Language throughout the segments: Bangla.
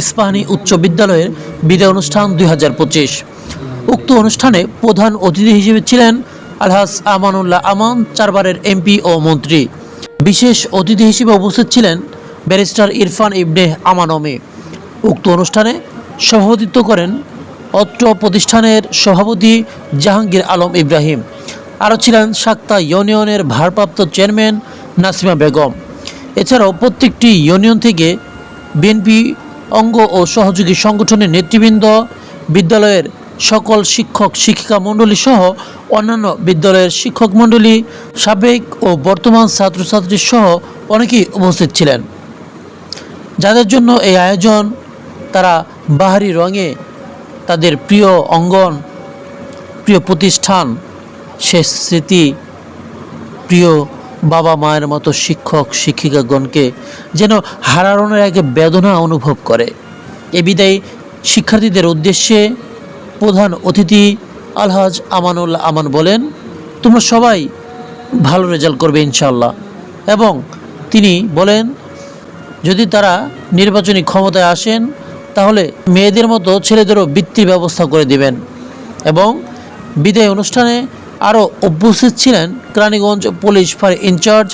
ইস্পাহানি উচ্চ বিদ্যালয়ের বিদায় অনুষ্ঠান দুই হাজার পঁচিশ। উক্ত অনুষ্ঠানে প্রধান অতিথি হিসেবে ছিলেন আলহাস আমানুল্লাহ আমান, চারবারের এমপি ও মন্ত্রী। বিশেষ অতিথি হিসেবে উপস্থিত ছিলেন ব্যারিস্টার ইরফান ইবনে আমানমে উক্ত অনুষ্ঠানে সভাপতিত্ব করেন অত্র প্রতিষ্ঠানের সভাপতি জাহাঙ্গীর আলম ইব্রাহিম। আরও ছিলেন সাক্তা ইউনিয়নের ভারপ্রাপ্ত চেয়ারম্যান নাসিমা বেগম। এছাড়াও প্রত্যেকটি ইউনিয়ন থেকে বিএনপি অঙ্গ ও সহযোগী সংগঠনের নেতৃবৃন্দ, বিদ্যালয়ের সকল শিক্ষক, শিক্ষিকা মণ্ডলী সহ অন্যান্য বিদ্যালয়ের শিক্ষক মণ্ডলী, সাবেক ও বর্তমান ছাত্রছাত্রী সহ অনেকেই উপস্থিত ছিলেন। যাদের জন্য এই আয়োজন, তারা বাহারি রঙে তাদের প্রিয় অঙ্গন, প্রিয় প্রতিষ্ঠান শেষ স্মৃতি, প্রিয় বাবা মায়ের মতো শিক্ষক, শিক্ষিকাগণকে যেন হারানোর আগে বেদনা অনুভব করে। এ বিদায় শিক্ষার্থীদের উদ্দেশ্যে প্রধান অতিথি আলহাজ আমানুল্লাহ আমান বলেন, তোমরা সবাই ভালো রেজাল্ট করবে ইনশাল্লাহ এবং তিনি বলেন, যদি তারা নির্বাচনী ক্ষমতায় আসেন, তাহলে মেয়েদের মতো ছেলেদেরও বৃত্তির ব্যবস্থা করে দিবেন। এবং বিদায় অনুষ্ঠানে আরও উপস্থিত ছিলেন কেরানীগঞ্জ পুলিশ ফাঁড়ি incharge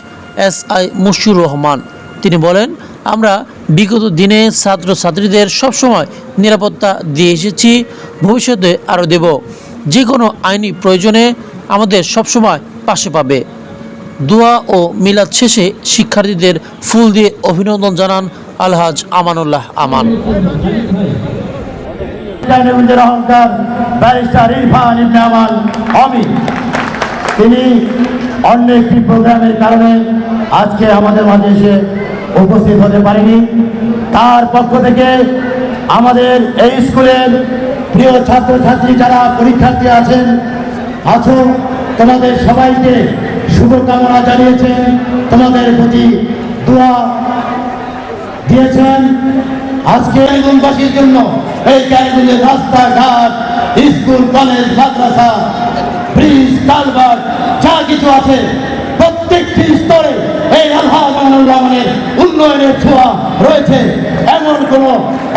S I Mushiur Rahman. তিনি বলেন, আমরা বিগত দিনে ছাত্রছাত্রীদের সবসময় নিরাপত্তা দিয়ে এসেছি, ভবিষ্যতে আরও দেব। যে কোনো আইনি প্রয়োজনে আমাদের সবসময় পাশে পাবে। দোয়া ও মিলাদ শেষে শিক্ষার্থীদের ফুল দিয়ে অভিনন্দন জানান আলহাজ আমানুল্লাহ আমান। ব্যারিস্টার ইরফান ইবনে আমান তিনি অন্য একটি প্রোগ্রামের কারণে আজকে আমাদের মাঝে এসে উপস্থিত হতে পারেনি। তার পক্ষ থেকে আমাদের এই স্কুলের প্রিয় ছাত্রছাত্রী যারা পরীক্ষার্থী আছেন, আছো, তোমাদের সবাইকে শুভকামনা জানিয়েছেন, তোমাদের প্রতি দোয়া দিয়েছেন। আজকে জন্য এই ক্যারিগঞ্জের রাস্তাঘাট, স্কুল, কলেজ, মাদ্রাসা ব্রিজ কালভার্ট যা কিছু আছে প্রত্যেকটি স্তরে এই রহমানের উন্নয়নের ছোঁয়া রয়েছে। এমন কোনো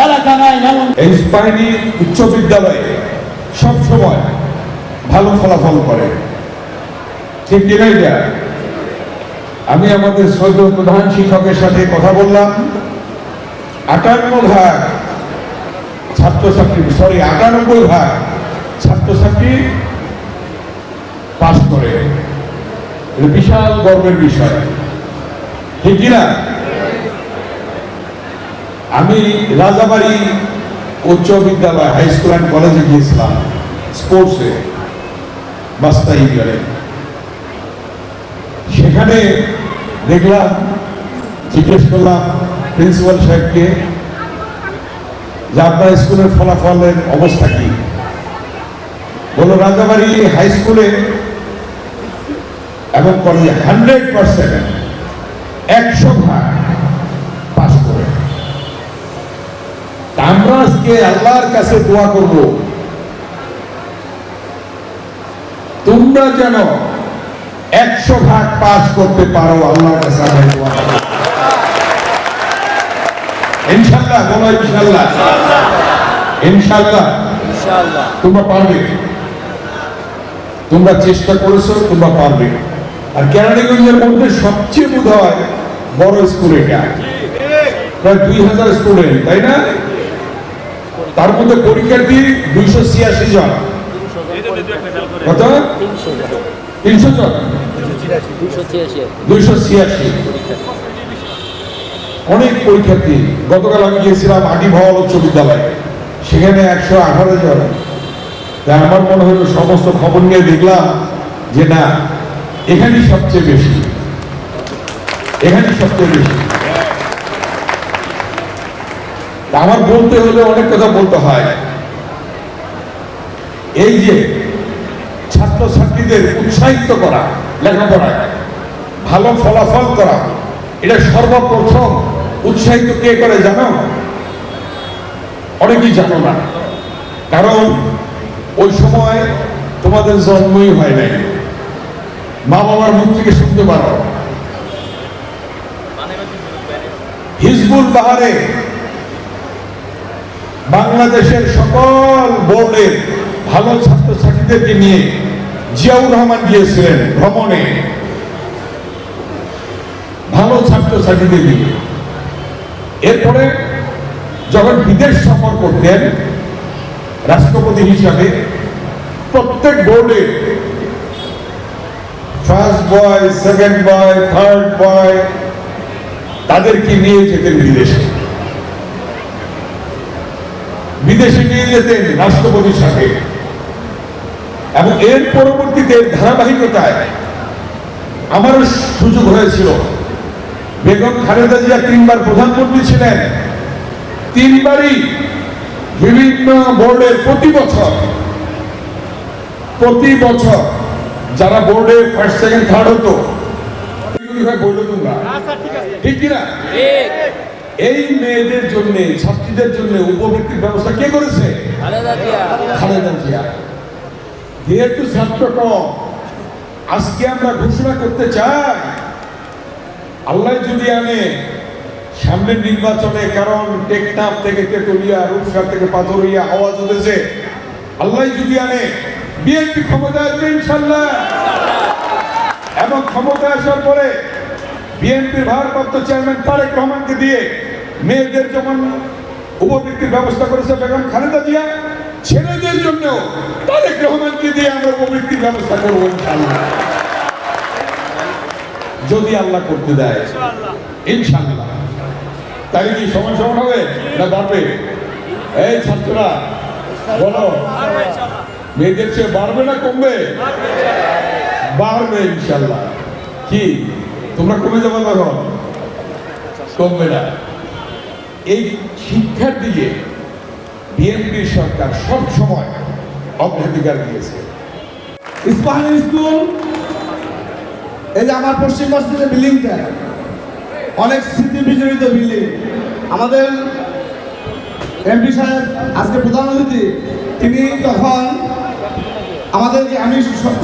এলাকা নাই, এমন এই স্পাইনি উচ্চ বিদ্যালয়ে সবসময় ভালো ফলাফল করে। ঠিক কিনাই যায় আমি আমাদের সদ্য প্রধান শিক্ষকের সাথে কথা বললাম। আটান্ন ভাগ ছাত্রছাত্রী সরি আটানব্বই ভাগ ছাত্রছাত্রী পাশ করে। বিশাল গর্বের বিষয়। ঠিক কিনা আমি রাজাবাড়ি উচ্চ বিদ্যালয় হাই স্কুল অ্যান্ড কলেজে গিয়েছিলাম স্পোর্টসে বাস্তা ইউনিয়নে সেখানে দেখলাম, জিজ্ঞেস করলাম প্রিন্সিপাল সাহেবকে যে আপনার স্কুলের ফলাফলের অবস্থা কি? বলো রাজাবাড়ি হাই স্কুলে এবং কলেজে হান্ড্রেড পার্সেন্ট একশো ভাগ পাস করে। আমরা আজকে আল্লাহর কাছে দোয়া করব। তোমরা যেন একশো ভাগ পাস করতে পারো আল্লাহর কাছে ইনশাল্লাহ বলো ইনশাল্লাহ ইনশাল্লাহ তোমরা পারবে। তোমরা চেষ্টা করেছ তোমরা পারবে। আর কেরানীগঞ্জের মধ্যে সবচেয়ে বোধ হয় বড় স্কুল এটা। প্রায় দুই হাজার স্টুডেন্ট তাই না? তার মধ্যে পরীক্ষার্থী দুইশো ছিয়াশি জন। কত? তিনশো জন। দুইশো ছিয়াশি। অনেক পরীক্ষার্থী। গতকাল আমি গিয়েছিলাম আটি ভবন উচ্চ বিদ্যালয়ে। সেখানে একশো আঠারো জন। তা আমার মনে হলো সমস্ত খবর নিয়ে দেখলাম যে না এখানেই সবচেয়ে বেশি। এখানেই সবচেয়ে বেশি। আমার বলতে হলে অনেক কথা বলতে হয়। এই যে ছাত্রছাত্রীদের উৎসাহিত করা, লেখাপড়া, ভালো ফলাফল করা, এটা সর্বপ্রথম উৎসাহিত কে করে জানো? অনেকেই জানো না। কারণ ওই সময় তোমাদের জন্মই হয় নাই। মা বাবার মুখ থেকে শুনতে পারো। হিজবুল বাহারে বাংলাদেশের সকল বোর্ডের ভালো ছাত্রছাত্রীদেরকে নিয়ে জিয়াউর রহমান গিয়েছিলেন ভ্রমণে। ভালো ছাত্রছাত্রীদের নিয়ে। এরপরে যখন বিদেশ সফর করতেন, রাষ্ট্রপতি হিসাবে প্রত্যেক বোর্ডে first boy second boy third boy তাদেরকে নিয়ে যেতেন বিদেশে। বিদেশে নিয়ে যেতেন রাষ্ট্রপতির সাথে। এবং এর পরবর্তীতে ধারাবাহিকতায় আমারও সুযোগ হয়েছিল। বেগম খালেদা জিয়া তিনবার প্রধানমন্ত্রী ছিলেন। তিনবারই বিভিন্ন বোর্ডের প্রতি বছর প্রতি বছর যারা বোর্ডে ফার্স্ট সেকেন্ড থার্ড হতো বলল তোমরা। ঠিক কিনা এই মেয়েদের জন্য ছাত্রীদের জন্য উপবৃত্তির ব্যবস্থা কে করেছে? খালেদা জিয়া। যেহেতু ছাত্র কম আজকে আমরা ঘোষণা করতে চাই আল্লাহ যদি আনে সামনের নির্বাচনে কারণ টেকনাফ থেকে তেতুলিয়া রূপসার থেকে পাথরিয়া আওয়াজ উঠেছে আল্লাহ যদি আনে বিএনপি ক্ষমতা আসবে ইনশাল্লাহ। এবং ক্ষমতা আসার পরে বিএনপির ভারপ্রাপ্ত চেয়ারম্যান তারেক রহমানকে দিয়ে মেয়েদের যেমন উপবৃত্তির ব্যবস্থা করেছে বেগম খালেদা জিয়া, ছেলেদের জন্য তারেক রহমানকে দিয়ে আমরা উপবৃত্তির ব্যবস্থা করব ইনশাল্লাহ। যদি আল্লাহ করতে দেয়, ইনশাল্লাহ। তাই কি সমান সমান হবে না বাড়বে এই ছাত্ররা, বলো। মেয়েদের চেয়ে বাড়বে না কমবে? বাড়বে ইনশাল্লাহ। কি? তোমরা কমে যাবে তখন? কমবে না। এই শিক্ষার দিকে বিএনপি সরকার সব সময় অগ্রাধিকার দিয়েছে। ইস্পাহানি স্কুল, এই যে আমার পশ্চিম পাশের বিল্ডিংটা, অনেক স্মৃতি বিজড়িত বিল্ডিং। আমাদের এমপি সাহেব, আজকে প্রধান অতিথি, তিনি তখন আমাদেরকে আমি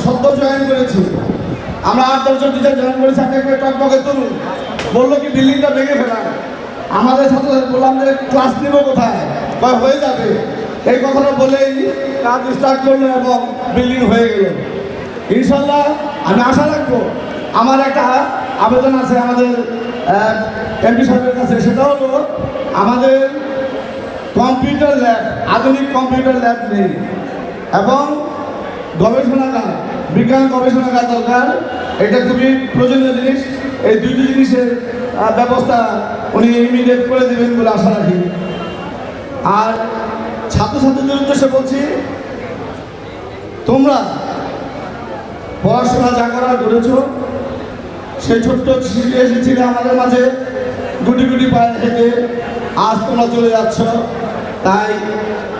সদ্য জয়েন করেছি, আমরা আট দশজন টিচার জয়েন করেছি একটা টকটকে তরুণ বলল কি, বিল্ডিংটা ভেঙে ফেলা। আমাদের ছাত্রদের বললাম যে ক্লাস নেব কোথায়? বা হয়ে যাবে। এই কথাটা বলেই কাজ স্টার্ট করল এবং বিল্ডিং হয়ে গেল। ইনশাল্লাহ আমি আশা রাখব, আমার একটা আবেদন আছে আমাদের এমপি সাহেবের কাছে, সেটা হলো আমাদের কম্পিউটার ল্যাব আধুনিক কম্পিউটার ল্যাব নেই। এবং গবেষণাগার, বিজ্ঞান গবেষণাগার দরকার। এটা খুবই প্রয়োজনীয় জিনিস। এই দুইটি জিনিসের ব্যবস্থা উনি ইমিডিয়েট করে দেবেন বলে আশা রাখি। আর ছাত্রছাত্রীদের উদ্দেশ্যে বলছি, তোমরা পড়াশোনা যা করার করেছ, সেই ছোট্ট শিশু এসেছিলে আমাদের মাঝে, গুটি গুটি পায়ে থেকে আজ তোমরা চলে যাচ্ছ। তাই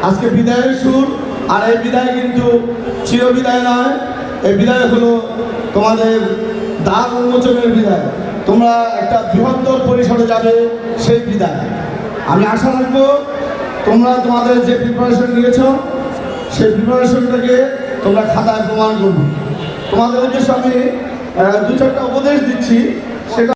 আজকে বিদায়ের সুর। আর এই বিদায় কিন্তু চির বিদায় নয়। এই বিদায় হলো তোমাদের দ্বার উন্মোচনের বিদায়। তোমরা একটা বৃহত্তর পরিসরে যাবে, সেই বিদায়। আমি আশা রাখব তোমরা তোমাদের যে প্রিপারেশন নিয়েছো, সেই প্রিপারেশনটাকে তোমরা খাতায় প্রমাণ করবে। তোমাদের উদ্দেশ্যে আমি দু চারটা উপদেশ দিচ্ছি, সেটা